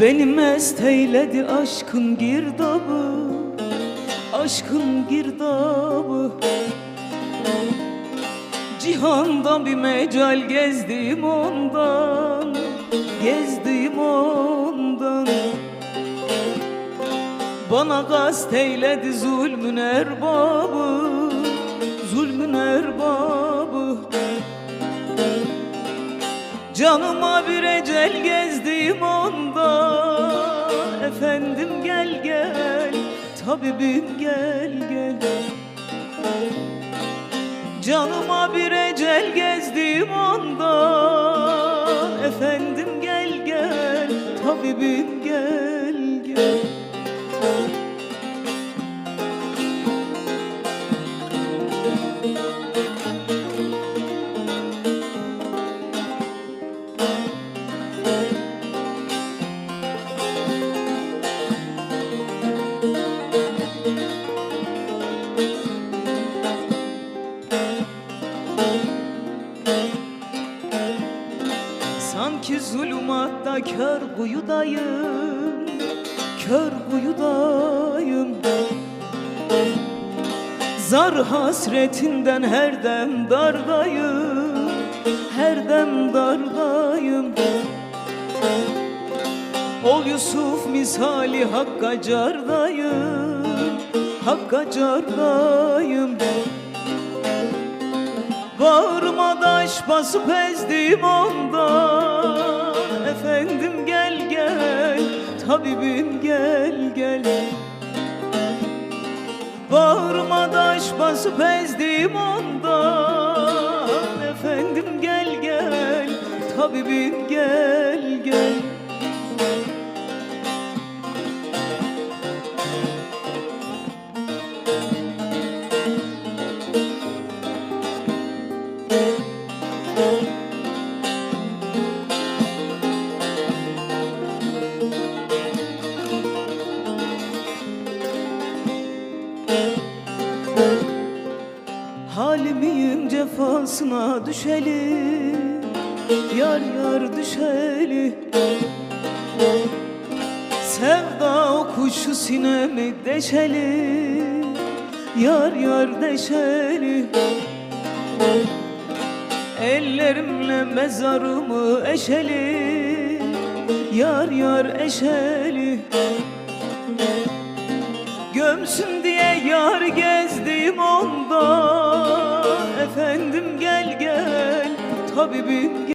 Beni mest eyledi aşkın girdabı Aşkın girdabı. Cihandan bir mecal gezdim ondan Gezdim ondan. Bana kast eyledi zulmün erbabı Zulmün erbabı. Canıma bir ecel gezdim ondan. Efendim gel gel Tabibim gel gel Canıma bir ecel gezdim ondan Efendim gel gel Tabibim Sanki zulümatta kör kuyudayım Kör kuyudayım. Zar hasretinden her dem dardayım Her dem dardayım. Ol Yusuf misali hakka cardayım Hakka cardayım. Bağrıma taş basıp ezdim ondan Tabibim gel gel. Bağrıma taş basıp ezdim ondan. Efendim gel gel. Tabibim gel gel Halimiyim cefasına düşeli Yar yar düşeli. Sevda o kuşu sinemi deşeli Yar yar deşeli. Ellerimle mezarımı eşeli Yar yar eşeli Gömsün diye yar gezdim ondan Efendim gel gel Tabibim